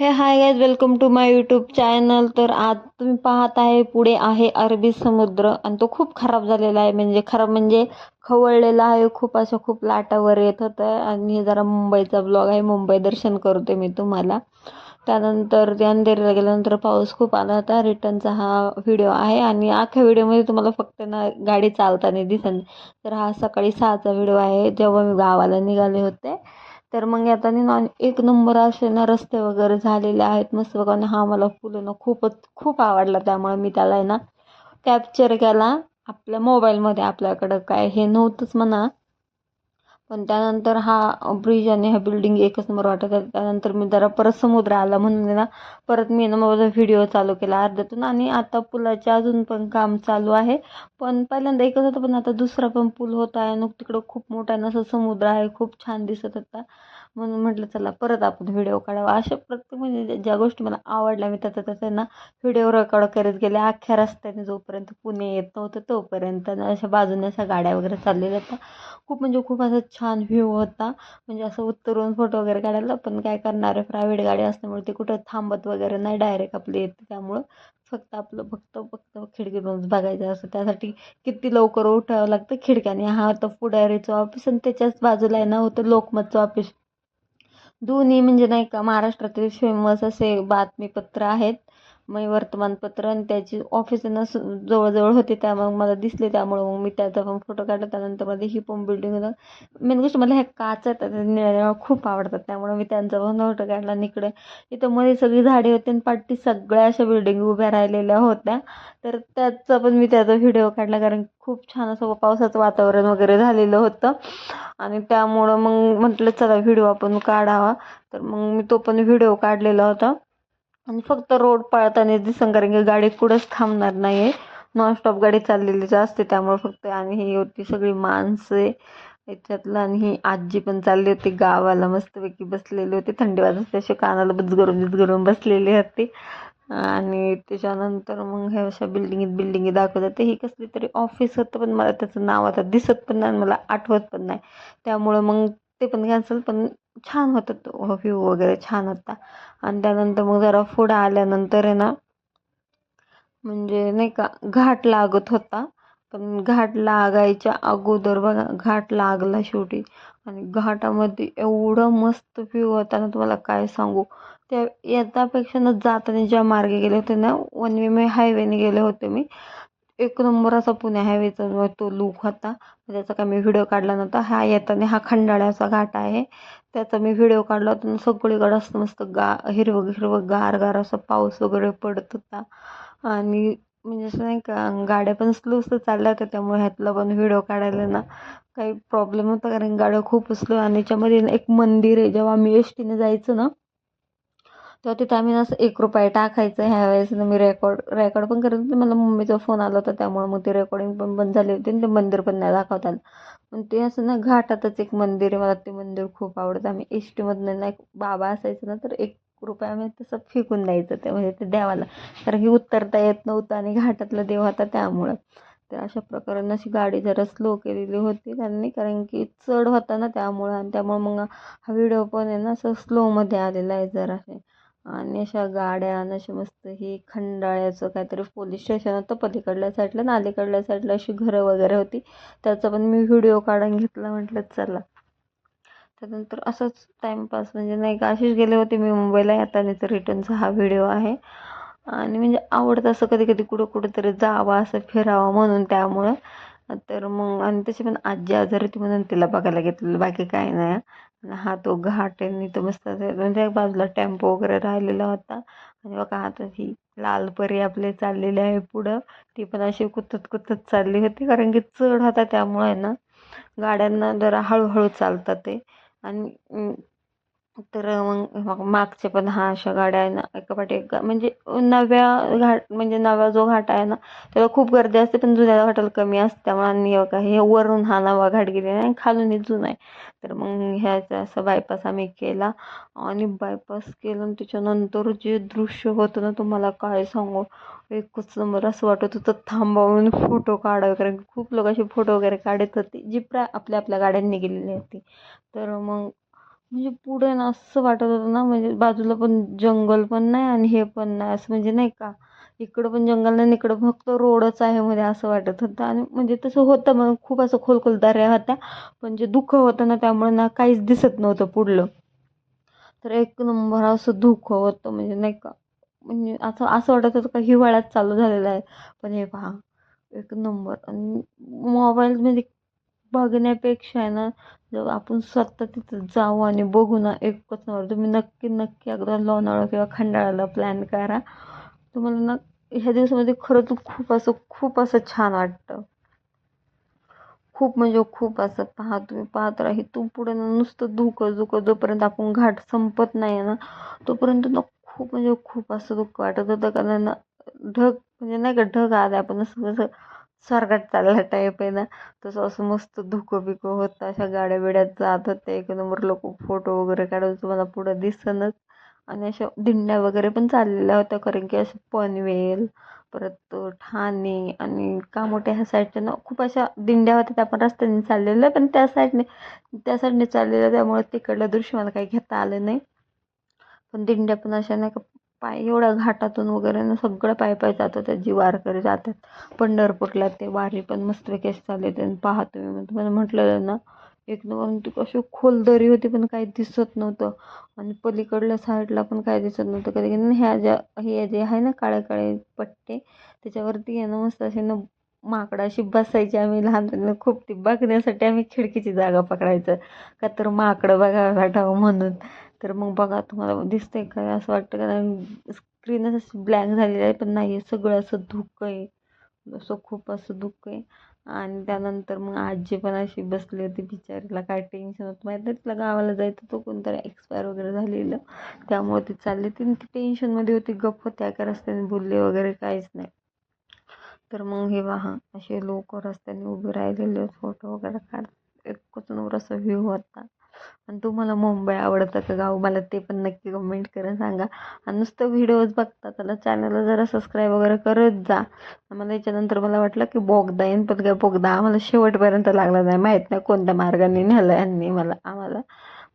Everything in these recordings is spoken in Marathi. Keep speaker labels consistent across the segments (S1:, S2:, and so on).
S1: Hey hi guys welcome to my YouTube channel तर आज तुम्ही पाहत आहे पुढे आहे अरबी समुद्र. आणि तो खूप खराब झालेला आहे. म्हणजे खराब म्हणजे खवळलेला आहे. खूप अशा खूप लाटावर येत होतं. आणि हे जरा मुंबईचा ब्लॉग आहे. मुंबई दर्शन करते मी तुम्हाला. त्यानंतर ते अंधेरीला गेल्यानंतर पाऊस खूप आला होता. रिटर्नचा हा व्हिडिओ आहे. आणि अख्ख्या व्हिडिओमध्ये तुम्हाला फक्त ना गाडी चालताना दिसेल तर हा सकाळी सहाचा व्हिडिओ आहे. जेव्हा मी गावाला निघाले होते तर मग आता नॉन एक नंबर असे ना रस्ते वगैरे झालेले आहेत. मस्त बघा हा मला फुलं ना खूपच खूप आवडला त्यामुळे मी त्याला आहे ना कॅप्चर केला आपल्या मोबाईलमध्ये आपल्याकडं. काय हे नव्हतंच म्हणा. पण त्यानंतर हा ब्रिज आणि ह्या बिल्डिंग एकच नंबर वाटत आहे त्यानंतर मी जरा परत समुद्र आला म्हणून ना परत मी ना माझा व्हिडिओ चालू केला अर्ध्यातून आणि आता पुलाचे अजून पण काम चालू आहे. पण पहिल्यांदा एकच होतं पण आता दुसरा पण पूल होत आहे मग तिकडं खूप मोठा असं समुद्र आहे खूप छान दिसत होता. म्हणून म्हटलं चला परत आपण व्हिडिओ काढावा. अशा प्रत्येक म्हणजे ज्या गोष्टी मला आवडल्या मी त्याचा त्यांना व्हिडिओ रेकॉर्ड करत गेले. अख्ख्या रस्त्याने जोपर्यंत पुणे येत नव्हतं तोपर्यंत अशा बाजूने अशा गाड्या वगैरे चाललेल्या होत्या. खूप म्हणजे खूप असा छान व्ह्यू होता. म्हणजे असं उत्तरून फोटो वगैरे काढायला पण काय करणार आहे? प्रायव्हेट गाडी असल्यामुळे ते कुठं थांबत वगैरे नाही डायरेक्ट आपली येते. त्यामुळं फक्त आपलं फक्त फक्त खिडकीतूनच बघायचं असं त्यासाठी किती लवकर उठावं लागतं खिडक्याने. हा होतं पुढारीचं ऑफिस आणि त्याच्याच बाजूला आहे ना होतं लोकमतचं ऑफिस दोन्ही म्हणजे नाही का महाराष्ट्रातील फेमस असे बातमीपत्र आहेत. मग वर्तमानपत्र आणि त्याची ऑफिस ना जवळजवळ होते त्या मग मला दिसले त्यामुळे मग मी त्याचा पण फोटो काढला. त्यानंतरमध्ये ही पण बिल्डिंग मेन गोष्ट मला ह्या काच आहेत निळ्या निळ्या खूप आवडतात. त्यामुळे मी त्यांचा पण फोटो काढला आणि इकडे इथं मध्ये सगळी झाडे होती आणि पाठी सगळ्या अशा बिल्डिंग उभ्या राहिलेल्या होत्या. तर त्याचा पण मी त्याचा व्हिडिओ काढला कारण खूप छान असं पावसाचं वातावरण वगैरे झालेलं होतं. आणि त्यामुळं मग म्हटलं चला व्हिडिओ आपण काढावा. तर मग मी तो पण व्हिडिओ काढलेला होता. आणि फक्त रोड पळताना दिसन कारण की गाडी कुठंच थांबणार नाही आहे नॉनस्टॉप गाडी चाललेलीच असते त्यामुळे फक्त आणि ही होती सगळी माणसं याच्यातलं आणि ही आजी पण चालली होती गावाला मस्तपैकी बसलेली होती. थंडी वाजत असे कानाला बजगरून बिजगरून बसलेली होती. आणि त्याच्यानंतर मग ह्या अशा बिल्डिंगीत बिल्डिंगी दाखवतात ते ही कसली तरी ऑफिस होतं पण मला त्याचं नाव आता दिसत पण नाही मला आठवत पण नाही. त्यामुळं मग ते पण कॅन्सल पण छान होता तो व्ह्यू वगैरे छान होता. आणि त्यानंतर मग जरा पुढं आल्यानंतर आहे ना म्हणजे नाही का घाट लागत होता. पण घाट लागायच्या अगोदर बघा घाट लागला शेवटी. आणि घाटामध्ये एवढं मस्त व्ह्यू होता ना तुम्हाला काय सांगू. त्या येतापेक्षा ना जाताना ज्या मार्गे गेले होते ना वन वे मी हायवेने गेले होते मी. एक नंबर असा पुणे हायवेचा तो लुक होता. त्याचा काय मी व्हिडिओ काढला नव्हता. हा येताना हा खंडाळ्याचा घाट आहे. त्याचा मी व्हिडिओ काढला होता सगळीकडं असं मस्त गा हिरवं हिरवं गार गार असं पाऊस वगैरे पडत होता. आणि म्हणजे असं नाही का गाड्या पण स्लो स्लो चालल्या होत्या. त्यामुळे ह्यातला पण व्हिडिओ काढायला ना काही प्रॉब्लेम होता कारण गाड्या खूप स्लो आणि याच्यामध्ये एक मंदिर आहे. जेव्हा आम्ही एस टीने जायचं ना तेव्हा तिथं आम्ही असं एक रुपये टाकायचं. ह्या वेळेस मी रेकॉर्ड रेकॉर्ड पण करत होते. मला मम्मीचा फोन आला होता त्यामुळे मग ते रेकॉर्डिंग पण बंद झाली होती आणि ते मंदिर पण नाही दाखवता आलं पण ते असं ना घाटातच एक मंदिर आहे. मला ते मंदिर खूप आवडतं. आम्ही एस टीमधनं ना एक बाबा असायचं ना तर एक रुपया आम्ही तसं फेकून द्यायचं ते म्हणजे ते देवाला. कारण की उत्तरता येत नव्हतं आणि घाटातला देव होता त्यामुळं. तर अशा प्रकारे अशी गाडी जरा स्लो केलेली होती त्यांनी. कारण की चढ होता ना त्यामुळं. आणि त्यामुळं मग हा व्हिडिओ पण आहे ना असं स्लोमध्ये आलेला आहे जरासे. आणि अशा गाड्या आणि अशा मस्त हे खंडाळ्याचं काहीतरी पोलीस स्टेशन होतं. पलीकडल्या साईडला ना अलीकडल्या साईडला अशी घरं वगैरे होती. त्याचा पण मी व्हिडिओ काढून घेतला म्हटलं चला. त्यानंतर असंच टाईमपास म्हणजे नाही का अशीच गेले होते मी मुंबईला. येतानाचा रिटर्नचा हा व्हिडिओ आहे. आणि म्हणजे आवडतं असं कधी कधी कुठं कुठं तरी जावं असं फिरावं म्हणून त्यामुळं. तर मग आणि तशी पण आजी आजारी होती म्हणून तिला बघायला घेतलेलं. बाकी काही नाही. हा तो घाट आहे तो मस्त म्हणजे बाजूला टेम्पो वगैरे राहिलेला होता. आणि बघा आता ही लालपरी आपले चाललेली आहे पुढं. ती पण अशी कुतत कुतत चालली होती कारण की चढ होता त्यामुळे ना गाड्यांना जरा हळूहळू चालतात ते. आणि तर मग मागचे पण हा अशा गाड्या आहे ना एकापाठी एक म्हणजे नव्या घाट म्हणजे नवा जो घाट आहे ना त्याला खूप गर्दी असते पण जुन्या घाटाला कमी असते त्यामुळे आणि बघा हे वरून हा नवा घाट गेलेला आहे आणि खालून जुना आहे. तर मग ह्याचा असा बायपास आम्ही केला आणि बायपास केलं आणि त्याच्यानंतर जे दृश्य होतं ना तुम्हाला काय सांगू? एकच नंबर असं वाटत होतं थांबावून फोटो काढावे कारण खूप लोक असे फोटो वगैरे काढत होते जी प्रा आपल्या आपल्या गाड्यांनी गेलेली होती. तर मग म्हणजे पुढे ना असं वाटत होतं ना म्हणजे बाजूला पण जंगल पण नाही आणि हे पण नाही असं म्हणजे नाही का इकडं पण जंगल नाही इकडं फक्त रोडच आहे मध्ये असं वाटत होतं. आणि म्हणजे तसं होतं मग खूप असं खोलखोल दऱ्या होत्या पण जे दुःख होतं ना त्यामुळे ना काहीच दिसत नव्हतं पुढलं. तर एक नंबर असं धुकं होतं म्हणजे नाही का म्हणजे असं असं वाटत होतं का हिवाळ्यात चालू झालेलं आहे. पण हे पहा एक नंबर. आणि मोबाईलमध्ये बघण्यापेक्षा आहे ना आपण स्वतः तिथं जाऊ आणि बघू ना एकच नंबर तुम्ही नक्की नक्की अगदा लोणावळा किंवा खंडाळाला प्लॅन करा. तुम्हाला ना ह्या दिवसामध्ये खरंच खूप असं खूप असं छान वाटतं. खूप म्हणजे खूप असं पहा तुम्ही पाहत राहा. इथून पुढे ना नुसतं धुकं धुकं जोपर्यंत आपण घाट संपत नाही ना तोपर्यंत ना खूप म्हणजे खूप असं दुःख वाटत होतं. कारण ढग म्हणजे नाही का ढग आले आपण असं कसं स्वर्गात चालला टाईप आहे ना. तसं असं मस्त धुकं बिकं होतं अशा गाड्या बिड्यात जात होत्या एक नंबर लोक फोटो वगैरे काढत तुम्हाला पुढं दिसनच. आणि अशा दिंड्या वगैरे पण चाललेल्या होत्या. कारण की असं पनवेल परत ठाणे आणि कामोटे ह्या साईडच्या ना खूप अशा दिंड्या होत्या. त्या पण रस्त्याने चाललेल्या पण त्या साईडने त्या साईडने चाललेल्या त्यामुळे तिकडलं दृश्य मला काही घेता आलं नाही. पण दिंड्या पण अशा नाही का पाय एवढ्या घाटातून वगैरे ना सगळं पाय पाय जातात त्या जी वारकरी जातात. पंढरपूरला ते वारी पण मस्तपैकी असे चालले ते पाहतो मी. तुम्हाला म्हटलं ना एक नंबर ती कशी खोल दरी होती पण काही दिसत नव्हतं. आणि पलीकडल्या साईडला पण काही दिसत नव्हतं. कधी कधी ह्या ज्या हे जे आहे ना काळे काळे पट्टे त्याच्यावरती आहे ना मस्त असे ना माकडं अशी बसायची आम्ही लहानपणी खूप. ती बघण्यासाठी आम्ही खिडकीची जागा पकडायचं. का तर माकडं बघायला भेटावं म्हणून. तर मग बघा तुम्हाला दिसतंय काय असं वाटतं का? स्क्रीनच अशी ब्लॅक झालेली आहे पण नाही सगळं असं धुकं आहे असं खूप असं धुकं आहे आणि त्यानंतर मग आजी पण अशी बसली होती बिचारीला. काय टेन्शन होतं माहीत नाही. तिला गावाला जायचं तो कोणतरी एक्सपायर वगैरे झालेलं. त्यामुळे ती चालली ती ती टेन्शनमध्ये होती. गप्प होत्या का? रस्त्याने बोलले वगैरे काहीच नाही. तर मग हे वाहा असे लोक रस्त्याने उभे राहिलेले. फोटो वगैरे काढ एकच नंबर असा व्ह्यू होता. आणि तुम्हाला मुंबई आवडतं का गाव? मला ते पण नक्की कमेंट करून सांगा. आणि नुसतं व्हिडिओज बघता त्याला चॅनलला जरा सबस्क्राईब वगैरे करत जा. मला याच्यानंतर मला वाटलं की बोगदा येईन पण काय बोगदा आम्हाला शेवटपर्यंत लागला नाही. माहीत नाही कोणत्या मार्गाने नेलं यांनी मला आम्हाला.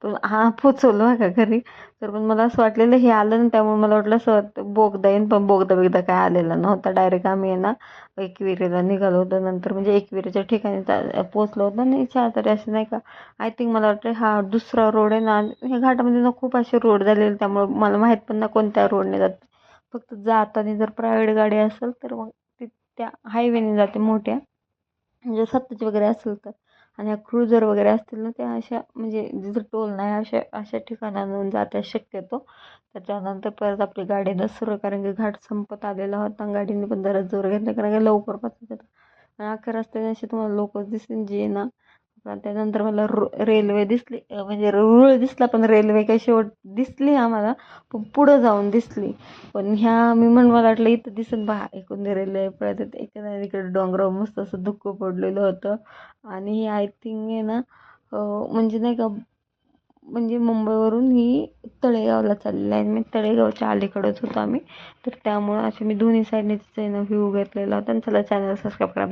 S1: पण हा पोचवलं का घरी. तर पण मला असं वाटलेलं हे आलं ना त्यामुळे मला वाटलं असं वाटतं बोगदा येईन पण बोगदा बिगदा काय आलेला नव्हता. डायरेक्ट आम्ही आहे ना एकविरेला निघालो होतो. नंतर म्हणजे एकविरेच्या ठिकाणी पोचलो होतो आणि इच्छा तरी असे नाही का आय थिंक मला वाटतं हा दुसरा रोड आहे ना. ह्या घाटामध्ये ना खूप असे रोड झालेले त्यामुळे मला माहीत पण ना कोणत्या रोडने जाते. फक्त जाताना जर प्रायव्हेट गाडी असेल तर मग ती त्या हायवेने जाते मोठ्या. म्हणजे सत्ताची वगैरे असेल तर. आणि ह्या क्रुझर वगैरे असतील ना त्या अशा म्हणजे जिथं टोल नाही अशा अशा ठिकाणांहून जात्या शक्यतो. त्याच्यानंतर परत आपली गाडी नसरं कारण की घाट संपत आलेला होता गाडीने पण जरा जोर घेतला कारण की लवकर पाच होता आणि अख्ख्या रस्त्याने असे तुम्हाला लोकच दिसतील जे ना त्यानंतर मला रो रेल्वे दिसली. म्हणजे रुळ दिसला पण रेल्वे काही शेवट दिसली आम्हाला पण पुढं जाऊन दिसली. पण ह्या मी म्हण मला वाटलं इथं दिसत पहा एकूण रेल्वे पळत एकदा इकडे डोंगरावर मस्त असं धुकं पडलेलं होतं. आणि हे आय थिंक आहे ना म्हणजे नाही का म्हणजे मुंबईवरून ही तळेगावला चाललेलं आहे. मी तळेगावच्या अलीकडंच होतो आम्ही. तर त्यामुळं असे मी दोन्ही साईडने तिचा व्ह्यू घेतलेला होता. आणि चला चॅनल सबस्क्राईब करा.